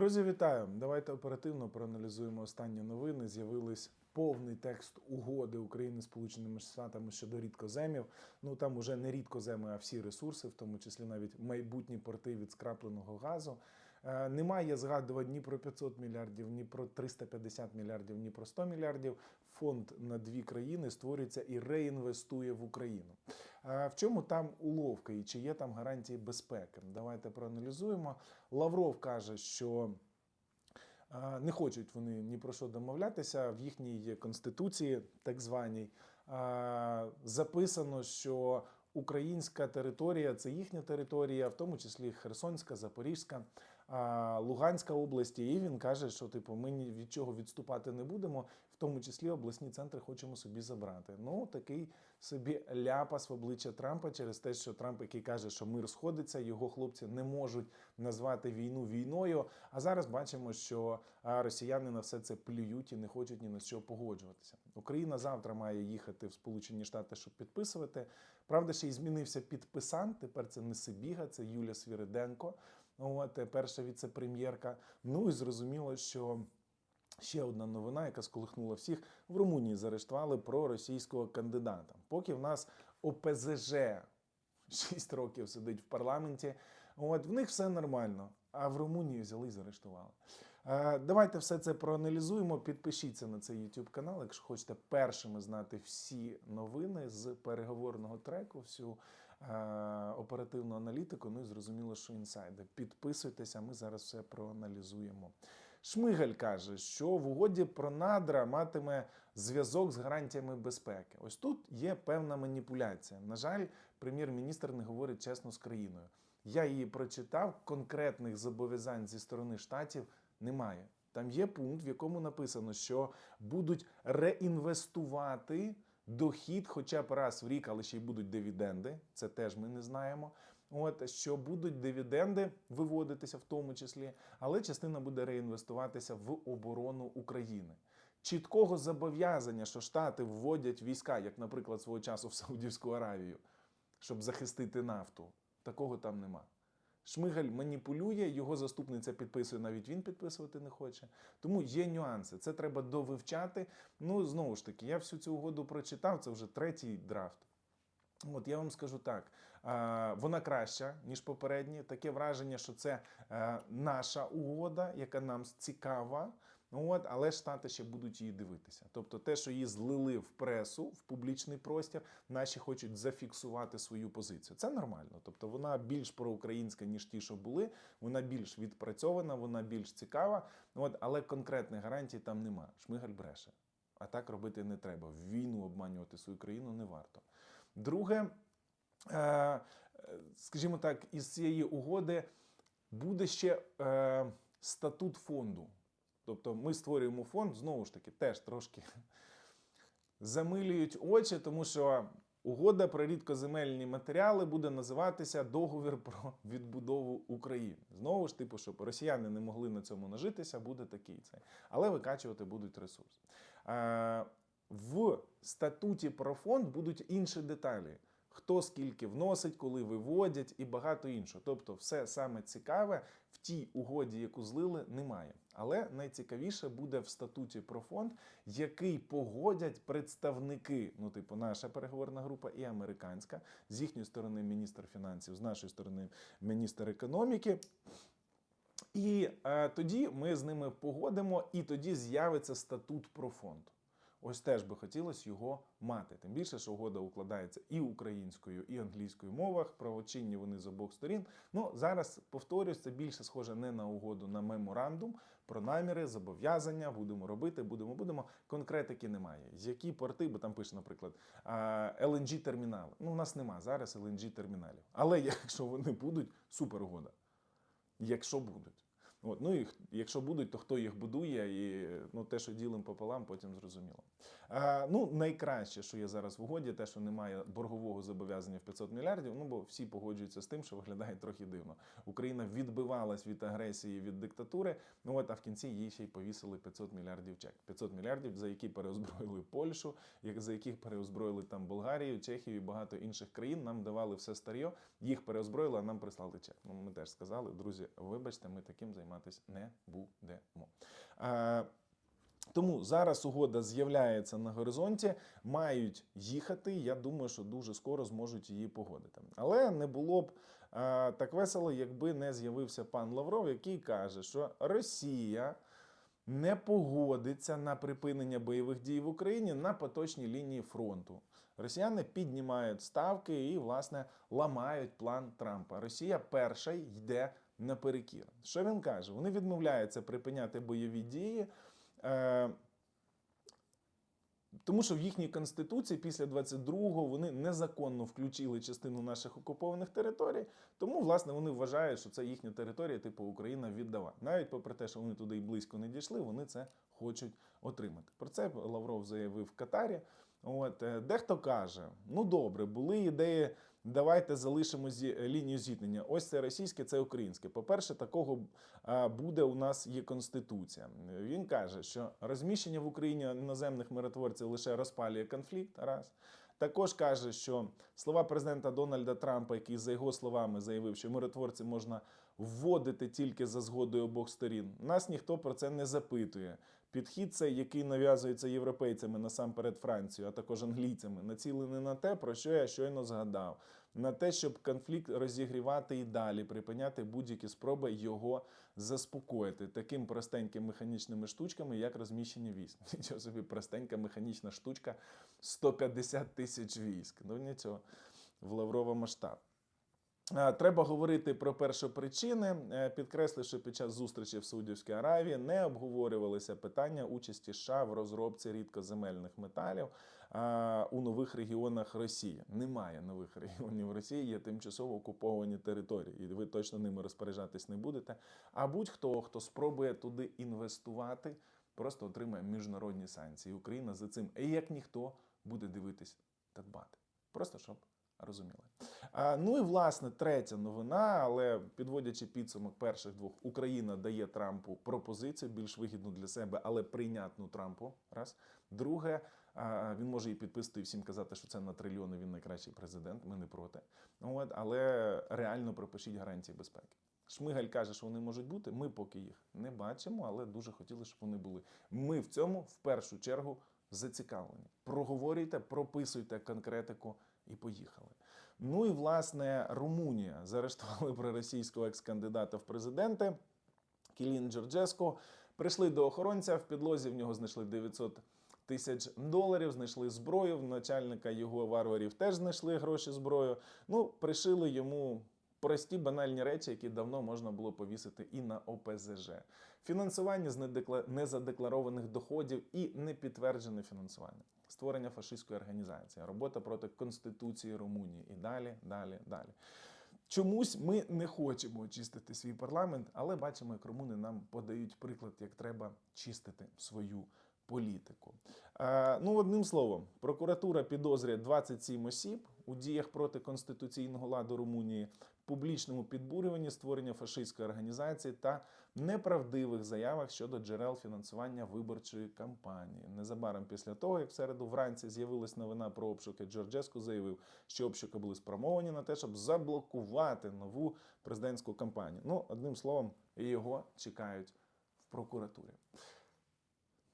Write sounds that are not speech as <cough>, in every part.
Друзі, вітаю! Давайте оперативно проаналізуємо останні новини. З'явились повний текст угоди України з Сполученими Штатами щодо рідкоземів. Ну там уже не рідкоземи, а всі ресурси, в тому числі навіть майбутні порти від скрапленого газу. Е, Немає згадувань ні про 500 мільярдів, ні про 350 мільярдів, ні про 100 мільярдів. Фонд на дві країни створюється і реінвестує в Україну. Е, В чому там уловка і чи є там гарантії безпеки? Давайте проаналізуємо. Лавров каже, що е, не хочуть вони ні про що домовлятися. В їхній конституції, так званій, записано, що українська територія це їхня територія, в тому числі Херсонська, Запорізька, Луганська області. І він каже, що типу ми ні від чого відступати не будемо, в тому числі обласні центри хочемо собі забрати. Ну такий собі ляпас в обличчя Трампа через те, що Трамп, який каже, що мир сходиться, його хлопці не можуть назвати війну війною. А зараз бачимо, що росіяни на все це плюють і не хочуть ні на що погоджуватися. Україна завтра має їхати в Сполучені Штати, щоб підписувати. Правда, ще й змінився підписант. Тепер це не Сибіга, це Юля Свіриденко. От е, перша віце-прем'єрка. Ну і зрозуміло, що. Ще одна новина, яка сколихнула всіх в Румунії. Заарештували проросійського кандидата. Поки в нас ОПЗЖ 6 років сидить в парламенті, от в них все нормально. А в Румунії взяли і заарештували. Е, Давайте все це проаналізуємо. Підпишіться на цей YouTube канал, якщо хочете першими знати всі новини з переговорного треку, всю оперативну аналітику. Ну і зрозуміло, що інсайди. Підписуйтеся, ми зараз все проаналізуємо. Шмигаль каже, що в угоді про надра матиме зв'язок з гарантіями безпеки. Ось тут є певна маніпуляція. На жаль, прем'єр-міністр не говорить чесно з країною. Я її прочитав. Конкретних зобов'язань зі сторони штатів немає. Там є пункт, в якому написано, що будуть реінвестувати дохід хоча б раз в рік, але ще й будуть дивіденди. Це теж ми не знаємо. От що будуть дивіденди виводитися в тому числі, але частина буде реінвестуватися в оборону України. Чіткого зобов'язання, що Штати вводять війська, як, наприклад, свого часу в Саудівську Аравію, щоб захистити нафту, такого там нема. Шмигаль маніпулює, його заступниця підписує, навіть він підписувати не хоче. Тому є нюанси. Це треба довивчати. Ну, знову ж таки, я всю цю угоду прочитав, це вже третій драфт. От я вам скажу так: вона краща, ніж попередні. Таке враження, що це е, наша угода, яка нам цікава. Ну От, але штати ще будуть її дивитися. Тобто, те, що її злили в пресу, в публічний простір, наші хочуть зафіксувати свою позицію. Це нормально. Тобто вона більш проукраїнська, ніж ті, що були. Вона більш відпрацьована, вона більш цікава. От, але конкретних гарантій там нема. Шмигаль бреше. А так робити не треба. В війну обманювати свою країну не варто. Друге, е, скажімо так, із цієї угоди буде ще е, статут фонду. Тобто ми створюємо фонд, знову ж таки, теж трошки <laughs> замилюють очі, тому що угода про рідкоземельні матеріали буде називатися договір про відбудову України. Знову ж типу, щоб росіяни не могли на цьому нажитися, буде такий цей. Але викачувати будуть ресурс. Е, в статуті про фонд будуть інші деталі. Хто скільки вносить, коли виводять і багато іншого. Тобто, все саме цікаве тій угоді, яку злили, немає. Але найцікавіше буде в статуті про фонд, який погодять представники, ну, типу, наша переговорна група і американська, з їхньої сторони міністр фінансів, з нашої сторони міністр економіки. І е, тоді ми з ними погодимо, і тоді з'явиться статут про фонд. Ось теж би хотілося його мати. Тим більше, що угода укладається і українською, і англійською мовах. Правочинні вони з обох сторін. Ну зараз повторюсь, це більше схоже не на угоду, на меморандум про наміри, зобов'язання. Будемо робити, будемо, будемо. Конкретики немає. Які порти, бо там пише, наприклад, lng термінали. Ну, у нас нема зараз lng терміналів. Але <laughs> якщо вони будуть, супер угода. Якщо будуть. От, ну і якщо будуть, то хто їх будує, і ну, те, що ділим пополам, потім зрозуміло. А, ну, найкраще, що є зараз в угоді, те, що немає боргового зобов'язання в 500 мільярдів. Ну бо всі погоджуються з тим, що виглядає трохи дивно. Україна відбивалась від агресії, від диктатури. Ну от а в кінці їй ще й повісили 500 мільярдів чек. 500 мільярдів, за які переозброїли Польщу, за яких переозброїли там Болгарію, Чехію і багато інших країн. Нам давали все старьо, їх переозброїли, а нам прислали чек. Ну ми теж сказали, друзі, вибачте, ми таким займатися не будемо. Тому зараз угода з'являється на горизонті, мають їхати. Я думаю, що дуже скоро зможуть її погодити. Але не було б е, так весело, якби не з'явився пан Лавров, який каже, що Росія не погодиться на припинення бойових дій в Україні на поточній лінії фронту. Росіяни піднімають ставки і, власне, ламають план Трампа. Росія перша йде наперекір. Що він каже? Вони відмовляються припиняти бойові дії. Е, тому що в їхній конституції після 22-го вони незаконно включили частину наших окупованих територій. Тому, власне, вони вважають, що це їхня територія, типу Україна віддава. Навіть попри те, що вони туди і близько не дійшли, вони це хочуть отримати. Про це Лавров заявив в Катарі. От е, дехто каже: ну добре, були ідеї. Давайте залишимо зі лінію зіткнення. Ось це російське, це українське. По-перше, такого а, буде у нас є конституція. Він каже, що розміщення в Україні іноземних миротворців лише розпалює конфлікт. Раз також каже, що слова президента Дональда Трампа, який за його словами заявив, що миротворці можна вводити тільки за згодою обох сторін. Нас ніхто про це не запитує. Підхід цей, який нав'язується європейцями насамперед Францією, а також англійцями, націлений на те, про що я щойно згадав, на те, щоб конфлікт розігрівати і далі, припиняти будь-які спроби його заспокоїти таким простеньким механічними штучками, як розміщення військ. <laughs> Нічого собі простенька механічна штучка 150 тисяч військ. Ну нічого, в Лаврова масштаб. Е, Треба говорити про першопричини. Е, Підкреслив, що під час зустрічі в Саудівській Аравії не обговорювалися питання участі США в розробці рідкоземельних металів е, у нових регіонах Росії. Немає нових <laughs> регіонів Росії, є тимчасово окуповані території, і ви точно ними розпоряджатись не будете. А будь-хто, хто спробує туди інвестувати, просто отримає міжнародні санкції. Україна за цим, як ніхто, буде дивитись та дбати. Просто щоб розуміли. А, ну і власне третя новина, але підводячи підсумок перших двох, Україна дає Трампу пропозицію більш вигідну для себе, але прийнятну Трампу. Раз друге, а, він може і підписати і всім казати, що це на трильйони. Він найкращий президент. Ми не проти. От але реально пропишіть гарантії безпеки. Шмигаль каже, що вони можуть бути. Ми поки їх не бачимо, але дуже хотіли, щоб вони були. Ми в цьому в першу чергу зацікавлені. Проговорюйте, прописуйте конкретику і поїхали. Ну і власне Румунія <laughs> заарештували проросійського екс-кандидата в президенти Кілін Джорджеско. Прийшли до охоронця в підлозі. В нього знайшли 900 тисяч доларів. Знайшли зброю. В начальника його варварів теж знайшли гроші зброю. Ну, пришили йому. Прості банальні речі, які давно можна було повісити і на ОПЗЖ. Фінансування з недекла- незадекларованих доходів і непідтверджене фінансування, створення фашистської організації, робота проти Конституції Румунії і далі, далі, далі. Чомусь ми не хочемо очистити свій парламент, але бачимо, як румуни нам подають приклад, як треба чистити свою політику. Е, ну, одним словом, прокуратура підозрює 27 осіб у діях проти конституційного ладу Румунії, публічному підбурюванні створення фашистської організації та неправдивих заявах щодо джерел фінансування виборчої кампанії. Незабаром після того, як в середу вранці з'явилась новина про обшуки, Джорджеску заявив, що обшуки були спрямовані на те, щоб заблокувати нову президентську кампанію. Ну, одним словом, його чекають в прокуратурі.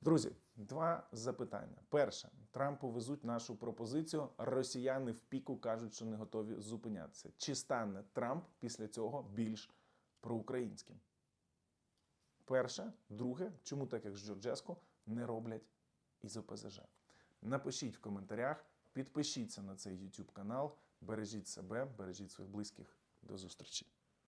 Друзі, два запитання. Перше, Трампу везуть нашу пропозицію. Росіяни в піку кажуть, що не готові зупинятися. Чи стане Трамп після цього більш проукраїнським? Перше, друге, чому так як з Джорджеско не роблять із ОПЗЖ? Напишіть в коментарях, підпишіться на цей YouTube канал, бережіть себе, бережіть своїх близьких. До зустрічі!